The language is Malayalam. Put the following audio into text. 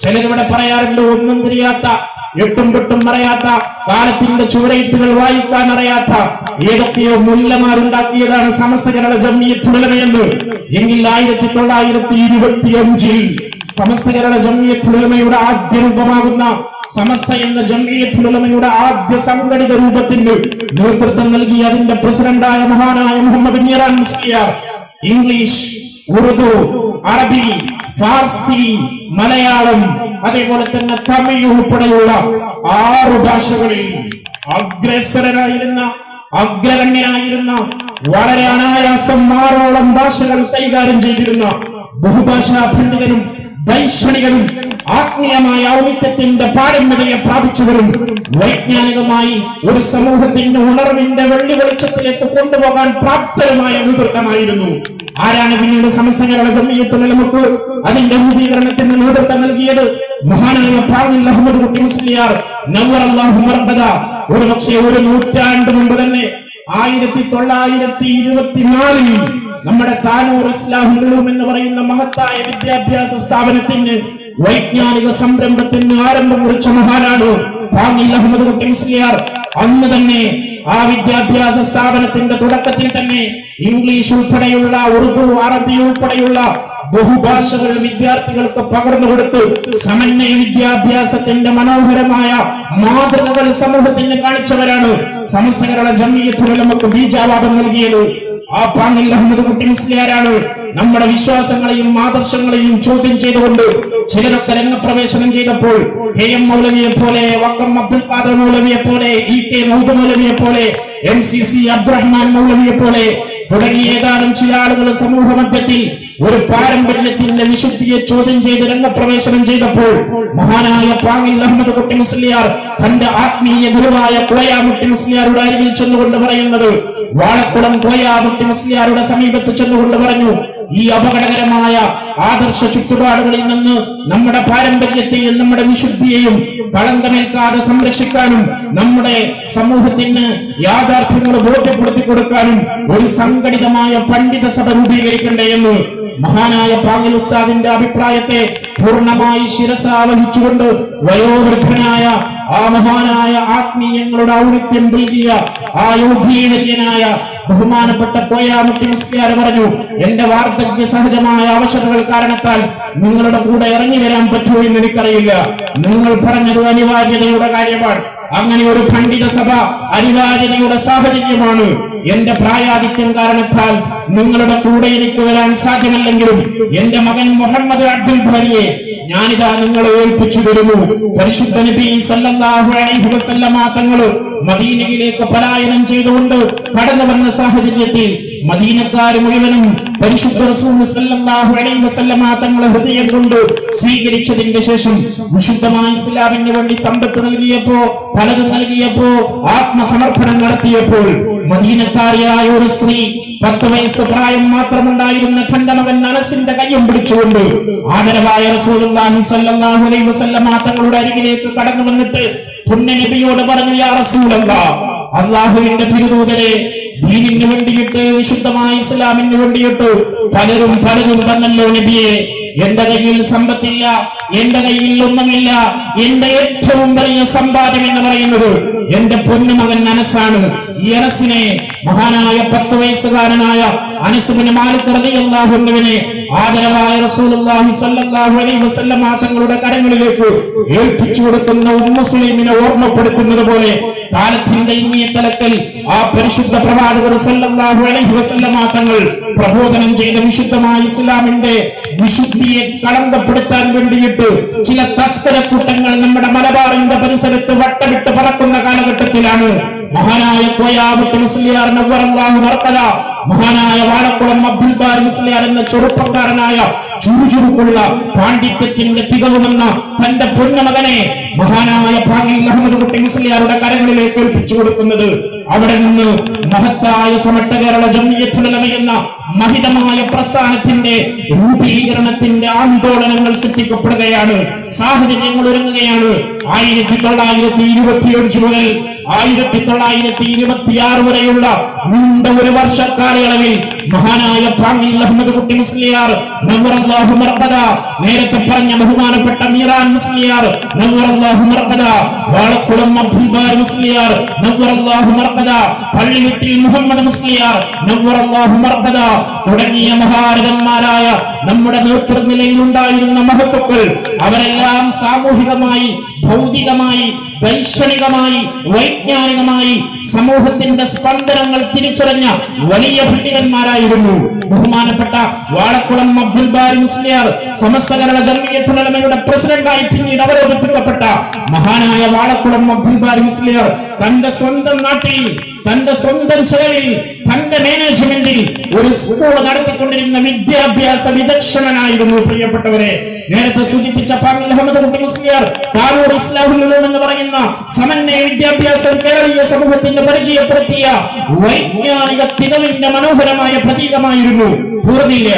ചിലരിവിടെ പറയാറുണ്ട് ഒന്നും തിരിയാത്ത എട്ടും പെട്ടും പറയാത്ത കാലത്തിന്റെ ചുവരയിട്ടുകൾ വായിക്കാൻ അറിയാത്ത ഏതൊക്കെയോ മുല്ലമാരുണ്ടാക്കിയതാണ് സമസ്ത കേരള ജമ്മിയത്തുലമയെന്ന് എങ്കിൽ ആയിരത്തി തൊള്ളായിരത്തി ഇരുപത്തി അഞ്ചിൽ സമസ്ത കേരള ജമ്മിയത്തുലമയുടെ ആദ്യ രൂപമാകുന്ന സമസ്ത എന്ന ജമ്മിയത്തുലമയുടെ ആദ്യ സംഘടിത രൂപത്തിന് നേതൃത്വം നൽകി അതിന്റെ പ്രസിഡന്റായ മഹാനായ മുഹമ്മദ് ഇംഗ്ലീഷ് ഉറുദു അറബി ഫാർസി മലയാളം അതേപോലെ തന്നെ തമിഴ് ഉൾപ്പെടെയുള്ള ആറു ഭാഷകളിൽ അഗ്രസരനായിരുന്ന അഗ്രഗണ്യനായിരുന്ന വളരെ അനായാസം ആറോളം ഭാഷകൾ കൈകാര്യം ചെയ്തിരുന്ന ബഹുഭാഷാ പണ്ഡിതനും ദൈക്ഷണികനും ആത്മീയമായ ഔന്നിത്യത്തിന്റെ പാരമ്പര്യ പ്രാപിച്ചവരും വൈജ്ഞാനികമായി ഒരു സമൂഹത്തിന്റെ ഉണർവിന്റെ വെള്ളി വെളിച്ചത്തിലേക്ക് കൊണ്ടുപോകാൻ പ്രാപ്തരുമായ നേതൃത്വമായിരുന്നു ആരാണ് പിന്നീട് കേരള ജമ്മിയത്ത് നിലമുക്ക് അതിന്റെ രൂപീകരണത്തിന് നേതൃത്വം നൽകിയത്? മഹാനായ പ്രാവിൻ അഹമ്മദ് കുട്ടി മുസ്ലിയാർ. നവർ അള്ളാഹു ഒരു പക്ഷേ ഒരു നൂറ്റാണ്ട് മുമ്പ് തന്നെ ആയിരത്തി തൊള്ളായിരത്തി ഇരുപത്തിനാലിൽ നമ്മുടെ താനൂർ ഇസ്ലാഹിനും എന്ന് പറയുന്ന മഹത്തായ വിദ്യാഭ്യാസ സ്ഥാപനത്തിന് വൈജ്ഞാനിക സംരംഭത്തിന് ആരംഭം കുറിച്ച മഹാനാണ് അഹമ്മദ് കുട്ടി മുസ്ലിയാർ. അന്ന് തന്നെ ആ വിദ്യാഭ്യാസ സ്ഥാപനത്തിന്റെ തുടക്കത്തിൽ തന്നെ ഇംഗ്ലീഷ് ഉൾപ്പെടെയുള്ള ഉറുദു അറബി ഉൾപ്പെടെയുള്ള ബഹുഭാഷകൾ വിദ്യാർത്ഥികൾക്ക് പകർന്നു കൊടുത്ത് സമന്വയ വിദ്യാഭ്യാസത്തിന്റെ മനോഹരമായ മാതൃകകൾ സമൂഹത്തിന് കാണിച്ചവരാണ്. സമസ്ത കേരള ജമീയത്തുൽ നമുക്ക് ബീജാവാദം നൽകിയത്. ആ അഹമ്മദ് കുട്ടി മുസ്ലിയാരാണ്. നമ്മുടെ വിശ്വാസങ്ങളെയും ആദർശങ്ങളെയും ചോദ്യം ചെയ്തുകൊണ്ട് ചിലരൊക്കെ രംഗപ്രവേശനം ചെയ്തപ്പോൾ കെ എം മൗലവിയെ പോലെ വക്കം അബ്ദുൽ ഖാദർ മൗലവിയെ പോലെ ഇ കെ മൗദ് മൗലവിയെ പോലെ എം സി സി അബ്ദുറഹ്മാൻ മൗലവിയെ പോലെ തുടങ്ങി ഏതാനും ചില ആളുകൾ സമൂഹ മധ്യത്തിൽ ഒരു പാരമ്പര്യത്തിന്റെ വിശുദ്ധിയെ ചോദ്യം ചെയ്ത് രംഗപ്രവേശനം ചെയ്തപ്പോൾ മഹാനായ പാങ്ങിൽ അഹമ്മദ് കുട്ടി മുസ്ലിയാർ തന്റെ ആത്മീയ ഗുരുവായ കോയാമുട്ടി മുസ്ലിയാരുടെ അരികിൽ ചെന്നുകൊണ്ട് പറയുന്നത് വാളക്കുളം കോയാമുട്ടി മുസ്ലിയാരുടെ സമീപത്ത് ചെന്നുകൊണ്ട് പറഞ്ഞു ഈ അപകടകരമായ ആദർശ ചുറ്റുപാടുകളിൽ നിന്ന് നമ്മുടെ പാരമ്പര്യത്തെയും നമ്മുടെ വിശുദ്ധിയെയും കളങ്കമേൽക്കാതെ സംരക്ഷിക്കാനും നമ്മുടെ സമൂഹത്തിന് യാഥാർത്ഥ്യങ്ങൾ ബോധ്യപ്പെടുത്തി കൊടുക്കാനും ഒരു സംഘടിതമായ പണ്ഡിത സഭ രൂപീകരിക്കണ്ടേ എന്ന് മഹാനായ പാങ്ങൽ ഉസ്താദിന്റെ അഭിപ്രായത്തെ പൂർണമായി ശിരസാവഹിച്ചുകൊണ്ട് വയോവൃദ്ധനായ ആ മഹാനായ ആത്മീയങ്ങളുടെ ഔന്നിത്യം നൽകിയ ആ യോഗ്യനായ ബഹുമാനപ്പെട്ട കോയാമുട്ടി മുസ്ലിയാർ പറഞ്ഞു എന്റെ വാർദ്ധക്യ സഹജമായ ആവശ്യതകൾ കാരണത്താൽ നിങ്ങളുടെ കൂടെ ഇറങ്ങി വരാൻ പറ്റുമോ എന്ന് എനിക്കറിയില്ല. നിങ്ങൾ പറഞ്ഞത് അനിവാര്യതയുടെ കാര്യമാണ്. അങ്ങനെ ഒരു പണ്ഡിത സഭ അനിവാര്യതയുടെ സാഹചര്യമാണ്. എന്റെ പ്രായാധിക്യം കാരണത്താൽ നിങ്ങളുടെ കൂടെ എനിക്ക് വരാൻ സാധ്യമല്ലെങ്കിലും എന്റെ മകൻ മുഹമ്മദ് അബ്ദുൽ ഭാരിയെ ഞാനിതാ നിങ്ങളെ ഏൽപ്പിച്ചു തരുന്നു. പരിശുദ്ധ നബി സല്ലല്ലാഹു അലൈഹി വസല്ലമ തങ്ങൾ മദീനയിലേക്ക് പലായനം ചെയ്തുകൊണ്ട് കടന്നു വന്ന സാഹചര്യത്തിൽ മദീനക്കാർ മുഴുവനും പരിശുദ്ധ റസൂൽ സല്ലല്ലാഹു അലൈഹി വസല്ലമ തങ്ങളെ ഹൃദയം കൊണ്ട് സ്വീകരിച്ചതിന്റെ ശേഷം വിശുദ്ധമായ ഇസ്ലാമിന് വേണ്ടി സമ്പത്ത് നൽകിയപ്പോ പലതും നൽകിയപ്പോ ആത്മസമർപ്പണം നടത്തിയപ്പോൾ മദീനക്കാരിയായ ഒരു സ്ത്രീ പത്ത് വയസ്സ് പ്രായം മാത്രമുണ്ടായിരുന്ന തന്റെ മകൻ അനസിന്റെ കയ്യും പിടിച്ചുകൊണ്ട് ആദരവായ റസൂലുള്ളാഹി സ്വല്ലല്ലാഹു അലൈഹി തങ്ങളുടെ അരികിലേക്ക് കടന്നു വന്നിട്ട് പുണ്യ നബിയോട് പറഞ്ഞു യാ റസൂലല്ലാഹ് അള്ളാഹുവിന്റെ തിരുദൂതരെ ദീനിന് വേണ്ടിയിട്ട് വിശുദ്ധമായ ഇസ്ലാമിന് വേണ്ടിയിട്ട് പലരും പലരും തന്നല്ലോ നബിയെ എന്റെ കയ്യിൽ സമ്പത്തില്ല എന്റെ കയ്യിൽ ഒന്നുമില്ല. എന്റെ ഏറ്റവും വലിയ സമ്പാദ്യം എന്ന് പറയുന്നത് എന്റെ പൊന്നുമകൻ അനസാണ് ഈ അനസിനെ മഹാനായ പത്ത് വയസ്സുകാരനായ അനസുബിന് മാലിക് റളിയല്ലാഹുവിനെ ആദരവായ റസൂലുള്ളാഹി അലൈഹി തങ്ങളുടെ കരങ്ങളിലേക്ക് ഏൽപ്പിച്ചു കൊടുക്കുന്ന ഉമ്മുസ്ലിമിനെ ഓർമ്മപ്പെടുത്തുന്നത് പോലെ കാലത്തിന്റെ ഇന്നീ തലത്തിൽ ആ പരിശുദ്ധ പ്രവാചകർ സല്ലല്ലാഹു അലൈഹി വസല്ലമ തങ്ങൾ പ്രബോധനം ചെയ്ത വിശുദ്ധമായ ഇസ്ലാമിന്റെ വിശുദ്ധിയെ കളങ്കപ്പെടുത്താൻ വേണ്ടിയിട്ട് ചില തസ്കര കൂട്ടങ്ങൾ നമ്മുടെ മലബാറിന്റെ പരിസരത്ത് വട്ടമിട്ട് പറക്കുന്ന കാലഘട്ടത്തിലാണ്. മഹാനായ മഹാനായ വാഴക്കുളം അബ്ദുൽ ബാർ മുസ്ലിയാർ എന്ന ചെറുപ്പക്കാരനായ ചുറുചുറുക്കുള്ള പാണ്ഡിത്യത്തിന്റെ തികവുമെന്ന തന്റെ പൊന്നമകനെ മഹാനായ ഭാഗിൽ അഹമ്മദ് കുട്ടി മുസ്ലിയാരുടെ കരങ്ങളിലേക്ക് ഏൽപ്പിച്ചു കൊടുക്കുന്നത് അവിടെ നിന്ന് മഹത്തായ സമട്ട കേരള ജമ്മിയത്തുലമ എന്ന മഹിതമായ പ്രസ്ഥാനത്തിന്റെ രൂപീകരണത്തിന്റെ ആന്തോളനങ്ങൾ സൃഷ്ടിക്കപ്പെടുകയാണ്. സാഹചര്യങ്ങൾ ഒരുങ്ങുകയാണ്. ആയിരത്തി തൊള്ളായിരത്തി ഇരുപത്തിയഞ്ച് മുതൽ ആയിരത്തി തൊള്ളായിരത്തി ഇരുപത്തിയാറ് വരെയുള്ള നീണ്ട ഒരു വർഷക്കാലയളവിൽ മഹാനായ പ്രാങ്ങിൽ അഹമ്മദ് കുട്ടി മുസ്ലിയാർ നേരത്തെ പറഞ്ഞ ബഹുമാനപ്പെട്ട മീറാൻ മുസ്ലിയാർ വാളക്കുളം അബ്ദുൽ മുസ്ലിയാർ പള്ളിവിട്ടിൽ മുഹമ്മദ് മുസ്ലിയാർ തുടങ്ങിയ മഹാരഥന്മാരായ നമ്മുടെ നേതൃനിലയിൽ ഉണ്ടായിരുന്ന മഹത്വക്കൾ അവരെല്ലാം സാമൂഹികമായി ഭൗതികമായി ദൈക്ഷണികമായി വൈജ്ഞാനികമായി സമൂഹത്തിന്റെ സ്പന്ദനങ്ങൾ തിരിച്ചറിഞ്ഞ വലിയ പണ്ഡിതന്മാരായിരുന്നു ബഹുമാനപ്പെട്ട വാളക്കുളം അബ്ദുൽ ബാരി മുസ്ലിയാർ സമസ്ത കേരള ജമീയത്തുലമയുടെ പ്രസിഡന്റായി പിന്നീട് അവരോധിപ്പിക്കപ്പെട്ട മഹാനായ വാളക്കുളം അബ്ദുൽ ബാരി മുസ്ലിയാർ തന്റെ സ്വന്തം നാട്ടിൽ തന്റെ സ്വന്തം ചെലവിൽ തന്റെ മാനേജ്മെന്റിൽ ഒരു സ്കൂൾ നടത്തിക്കൊണ്ടിരുന്ന വിദ്യാഭ്യാസ വിദക്ഷണനായിരുന്നു പ്രിയപ്പെട്ടവരെ. നേരത്തെ സൂചിപ്പിച്ച പാങ്ങിൽ അഹമ്മദ് കുട്ടി മുസ്ലിയാർ താനൂർ എന്ന് പറയുന്ന സമന്വയ വിദ്യാഭ്യാസം കേരളീയ സമൂഹത്തിന് പരിചയപ്പെടുത്തിയ വൈജ്ഞാനിക തികവിന്റെ മനോഹരമായ പ്രതീകമായിരുന്നു പൂർണില്ല